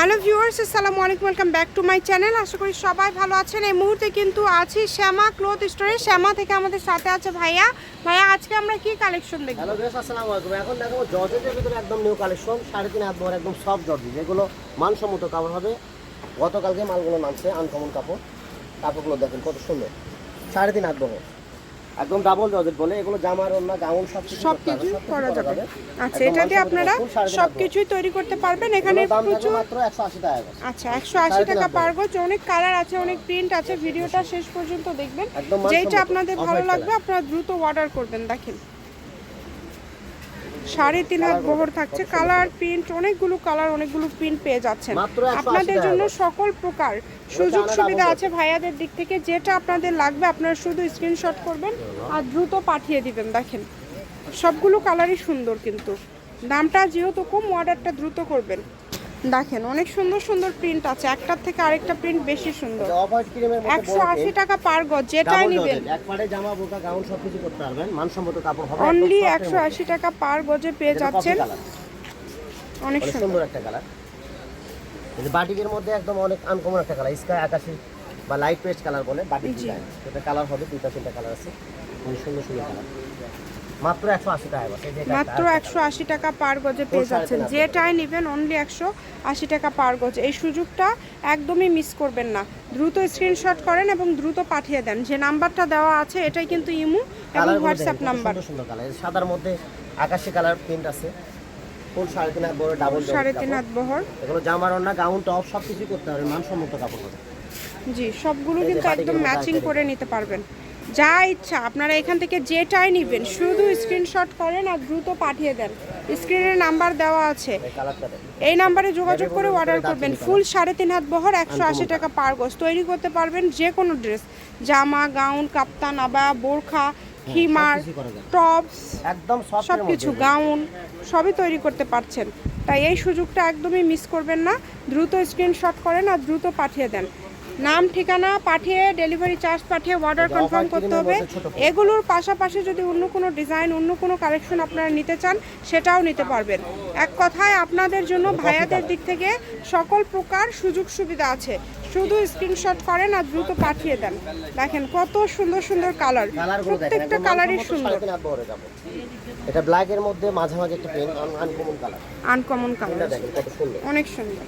Hello viewers, আসসালামু আলাইকুম, welcome back to my channel. আশা করি সবাই ভালো আছেন। এই মুহূর্তে কিন্তু আছি শ্যামা ক্লথ স্টোরে। শ্যামা থেকে আমাদের সাথে আছে ভাইয়া। ভাইয়া, আজকে আমরা কি কালেকশন দেখব? হ্যালো বেশ আসসালামু আলাইকুম। এখন দেখো জর্জেটের ভিতরে একদম নিউ কালেকশন সাড়ে তিন হাত বহর একদম সফট জর্জি যেগুলো মানসম্মত কাপড় হবে। গতকালকে মালগুলো নামছে আনকমন কাপড়। কাপড়গুলো দেখেন কত সুন্দর। সাড়ে তিন হাত বহর একদম ডাবল জর্জেট বলে। এগুলো জামার ওন্না গাউন সব সব কিছু করা যাবে। আচ্ছা এটা দিয়ে আপনারা সব কিছুই তৈরি করতে পারবেন। এখানে প্রচুর মাত্র একশো আশি টাকা করে। আচ্ছা একশো আশি টাকা পার গজ অনেক কালার আছে অনেক প্রিন্ট আছে। ভিডিওটা শেষ পর্যন্ত দেখবেন। যেটা যেইটা আপনাদের ভালো লাগবে আপনারা দ্রুত অর্ডার করবেন। দেখেন। সাড়ে তিন হাত বহর থাকছে। কালার প্রিন্ট অনেকগুলো কালার অনেকগুলো প্রিন্ট পেয়ে যাচ্ছেন। আপনাদের জন্য সকল প্রকার সুযোগ সুবিধা আছে ভাইয়াদের দিক থেকে। যেটা আপনাদের লাগবে আপনারা শুধু স্ক্রিনশট করবেন আর দ্রুত পাঠিয়ে দিবেন। দেখেন সবগুলো কালারই সুন্দর কিন্তু। দামটা যেহেতু কম অর্ডারটা দ্রুত করবেন। দেখেন অনেক সুন্দর সুন্দর প্রিন্ট আছে। একটার থেকে আরেকটা প্রিন্ট বেশি সুন্দর। একশো আশি টাকা পার গজ যেটাই নেবেন। অনলি একশো আশি টাকা পার গজে পেয়ে যাচ্ছেন। অনেক সুন্দর। একটা কালার বাটিকের মধ্যে একদম অনেক আনকমন একটা কালার স্কাই আকাশি বা লাইট পেস্ট কালার বলে বাটিক এটা কালার হবে দুইটা তিনটা কালার আছে। অনেক সুন্দর সুন্দর কালার মাত্র একশো আশি টাকা বসে মাত্র একশো আশি টাকা পার গজে পেয়ে যাচ্ছেন। যেটাই নেবেন অনলি একশো আশি টাকা পার গজ। এই সুযোগটা একদমই মিস করবেন না। দ্রুত স্ক্রিনশট করেন এবং দ্রুত পাঠিয়ে দেন। যে নাম্বারটা দেওয়া আছে এটাই কিন্তু ইমু এবং হোয়াটসঅ্যাপ নাম্বার সুন্দর কালার সাদার মধ্যে আকাশি কালার প্রিন্ট আছে। ফুল সাড়ে তিন হাত বড় ডাবল সাড়ে তিন হাত বহর। এগুলো জামার অন্য গাউন টপ সব কিছুই করতে পারবেন। মানসম্মত কাপড় জি সবগুলো কিন্তু একদম ম্যাচিং করে নিতে পারবেন। যা ইচ্ছা আপনারা এখান থেকে যেটাই নেবেন শুধু স্ক্রিনশট করেন আর দ্রুত পাঠিয়ে দেন। স্ক্রিনের নাম্বার দেওয়া আছে। এই নাম্বারে যোগাযোগ করে অর্ডার করবেন। ফুল সাড়ে তিন হাত বহর একশো আশি টাকা পার গজ। তৈরি করতে পারবেন যে কোনো ড্রেস জামা গাউন কাপ্তান আবা বোরখা যায়। টপস একদম সব কিছু গাউন সবই তৈরি করতে পারছেন। তাই এই সুযোগটা একদমই মিস করবেন না। দ্রুত স্ক্রিনশট করেন আর দ্রুত পাঠিয়ে দেন। নাম ঠিকানা পাঠিয়ে ডেলিভারি চার্জ পাঠিয়ে অর্ডার কনফার্ম করতে হবে। এগুলোর পাশাপাশি যদি অন্য কোনো ডিজাইন অন্য কোনো কালেকশন আপনারা নিতে চান সেটাও নিতে পারবেন। এক কথায় আপনাদের জন্য ভাইয়াদের দিক থেকে সকল প্রকার সুযোগ সুবিধা আছে। শুধু স্ক্রিনশট করেন আর দ্রুত পাঠিয়ে দেন। দেখেন কত সুন্দর সুন্দর কালার প্রত্যেকটা কালারই সুন্দর। এটা ব্ল্যাক এর মধ্যে মাঝে মাঝে একটা pen uncommon colour uncommon colour অনেক সুন্দর।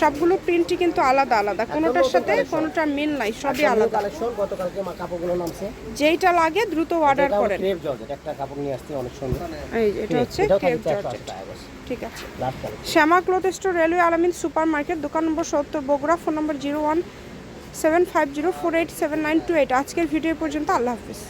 সবগুলো প্রিন্টই কিন্তু আলাদা আলাদা। কোনোটার সাথে। কোনোটা মিল নাই সবই আলাদা। কালেকশন গতকালকে মা কাপড়গুলো নামছে। যেইটা লাগে দ্রুত অর্ডার করেন। ক্রেপ জর্জেট একটা কাপড় নিয়ে আসছে অনেক সুন্দর। এই এটা হচ্ছে ক্রেপ জর্জেট ঠিক আছে। Shyama cloth store railway Alamin supermarket দোকান নম্বর সত্তর Bogura phone number zero one seven five zero four eight seven nine two eight আজকের ভিডিও পর্যন্ত আল্লাহ হাফিজ।